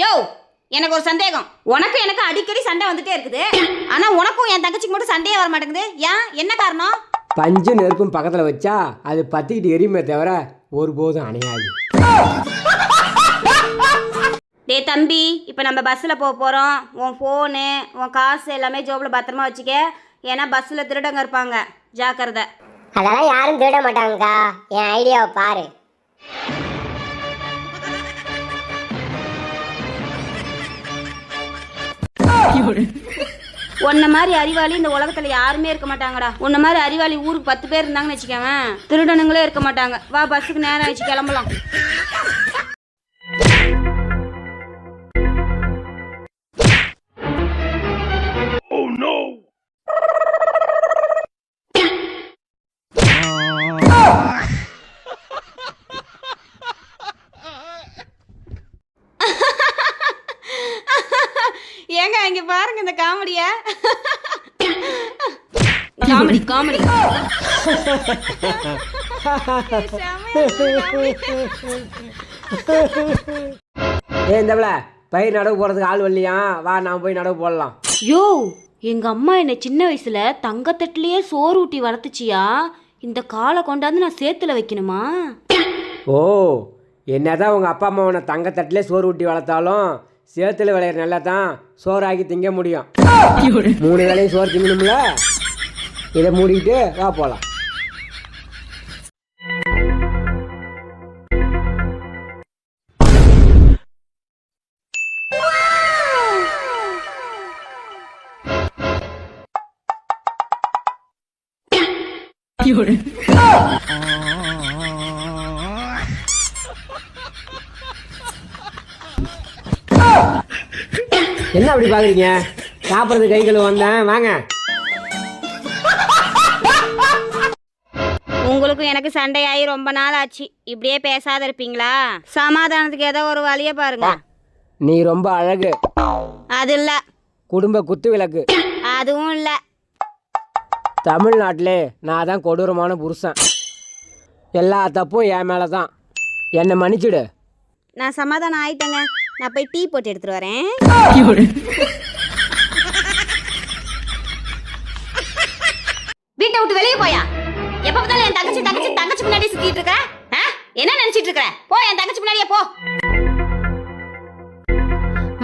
யோ எனக்கு ஒரு சந்தேகம். உனக்கு எனக்கு அடிக்கடி சண்டை வந்துட்டே இருக்குது. ஆனா உனக்கும் என் தங்கச்சிக்கு மட்டும் சண்டையே வர மாட்டேங்குது. ஏன்? என்ன காரணம்? பஞ்சு நெருப்பும் பக்கத்தில் வச்சா அது பற்றிக்கிட்டு எரியுமே தவிர ஒருபோதும் அணையாது. டேய் தம்பி இப்போ நம்ம பஸ்ஸில் போக போகிறோம் உன் ஃபோனு உன் காசு எல்லாமே ஜோபில் பத்திரமா வச்சுக்க. ஏன்னா பஸ்ஸில் திருடங்க இருப்பாங்க. ஜாக்கிரதை. அதெல்லாம் யாரும் திருட மாட்டாங்கக்கா. என் ஐடியாவை பாரு. உன்ன மாதிரி அறிவாளி இந்த உலகத்துல யாருமே இருக்க மாட்டாங்கடா. உன்ன மாதிரி அறிவாளி ஊருக்கு பத்து பேர் இருந்தாங்கன்னு வச்சுக்கோங்க திருடனுங்களே இருக்க மாட்டாங்க. வா பஸ்ஸுக்கு நேரம் ஆயிடுச்சு கிளம்பலாம். காமெடி காமெடி ஏ இந்தவள பயிர் நடவு போகிறதுக்கு ஆள் வரலையா? வா நான் போய் நடவு போடலாம். யோ எங்க அம்மா என்னை சின்ன வயசுல தங்கத்தட்டுலயே சோறு ஊட்டி வளர்த்துச்சியா? இந்த காலை கொண்டாந்து நான் சேத்துல வைக்கணுமா? ஓ என்னதான் உங்கள் அப்பா அம்மா உன்னை தங்கத்தட்டிலே சோறு ஊட்டி வளர்த்தாலும் சேத்துல விளையிற நல்லா தான் சோறாக்கி திங்க முடியும். மூணு வேளையும் சோறு திங்கணும்ல? இதை மூடிக்கிட்டு வா போகலாம் என்ன அப்படி பாக்குறீங்க? சாப்பிட்றது கை வந்தேன். வாங்க. உங்களுக்கும் எனக்கு சண்டையாகி ரொம்ப நாள் ஆச்சு இப்படியே பேசாத இருப்பீங்களா? சமாதானத்துக்கு ஏதோ ஒரு வழியை பாருங்க. நீ ரொம்ப அழகு. அது இல்ல. குடும்ப குத்து விளக்கு. அதுவும் இல்ல. தமிழ்நாட்டிலே நான் தான் கொடூரமான புருஷன். எல்லா தப்பும் என் மேலே தான் என்னை மன்னிச்சிடு. நான் சமாதானம் ஆயிட்டேங்க. நான் போய் டீ போட்டு எடுத்துட்டு வரேன். இருக்க போ என் தங்கச்சி முன்னாடியே போ.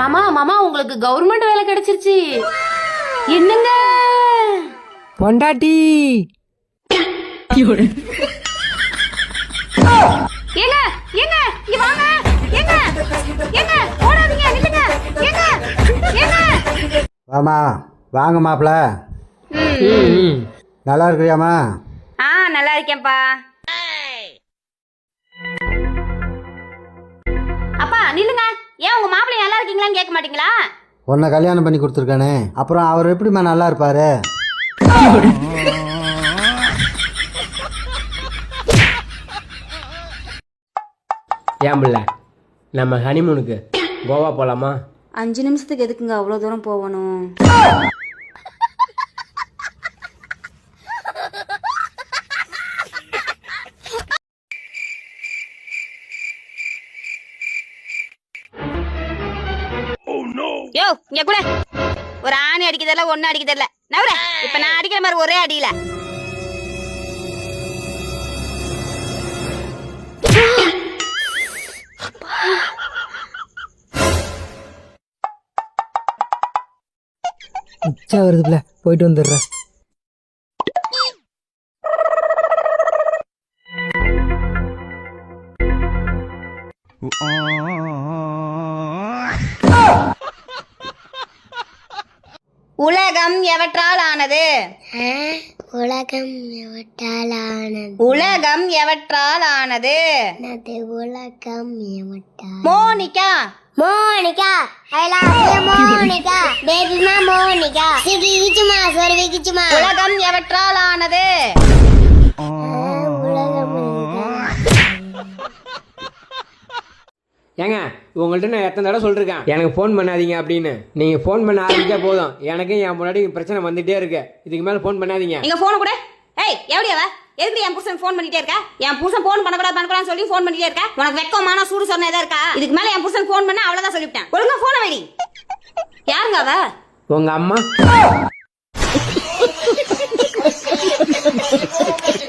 மாமா மாமா உங்களுக்கு கவர்மெண்ட் வேலை கிடைச்சிருச்சு. என்னங்க? பொண்டாட்டி. ஏங்க ஏங்க இங்க வாங்க. ஏங்க ஏங்க ஓடாதீங்க நில்லுங்க. ஏங்க ஏங்க. வாமா வாங்க மாப்பிள. நல்லா இருக்கிறியாம்மா? ஆ நல்லா இருக்கேன்ப்பா. இருக்கீங்களான்னு கேட்க மாட்டீங்களா? உன்னை கல்யாணம் பண்ணி கொடுத்துருக்கானே. அப்புறம் அவர் எப்படிம்மா நல்லா இருப்பாரு? ஏன் பிள்ளை? நம்ம ஹனிமூனுக்கு கோவா போகலாமா அஞ்சு நிமிஷத்துக்கு எதுக்குங்க அவ்வளோ தூரம் போகணும்? யோ இங்க கூட. ஒரு ஆணி அடிக்கிறதுல ஒண்ணு அடிக்கிறதுல நவர இப்ப நான் அடிக்கிற மாதிரி ஒரே அடியில. உச்சா வருதுல போயிட்டு வந்துடுறேன். உலகம் எவற்றால் ஆனது உலகம் எவட்டாலானது உலகம் எவற்றால் ஆனது உலகம் எவட்டா Monica. Monica I love you Monica. பேபிமா Monica. சிகி கிச்சுமா சொருவி கிச்சுமா. உலகம் எவற்றால் ஆனது உலகம் ஏங்க உங்கள்கிட்ட நான் எத்தனை தடவை சொல்லிருக்கேன். எனக்கு ஃபோன் பண்ணாதீங்க அப்படின்னு. நீங்கள் ஃபோன் பண்ண ஆரம்பிச்சா போதும். எனக்கும் என் முன்னாடி பிரச்சனை வந்துட்டே இருக்கு. இதுக்கு மேலே ஃபோன் பண்ணாதீங்க. எங்கள் ஃபோனை கூட. ஏய் எப்படியாவ எதுக்கு என் புருஷன் ஃபோன் பண்ணிட்டே இருக்கா? என் புருஷன் ஃபோன் பண்ணக்கூடாது பண்ணக்கூடாதுன்னு சொல்லி ஃபோன் பண்ணிட்டே இருக்கா? உனக்கு வெக்கமான சூடு சொன்ன எதாவது இருக்கா? இதுக்கு மேலே என் புருஷன் ஃபோன் பண்ண அவ்வளோ தான் சொல்லிவிட்டேன். ஒழுங்கா ஃபோனை வைடி. யாருங்க அவ? உங்க அம்மா?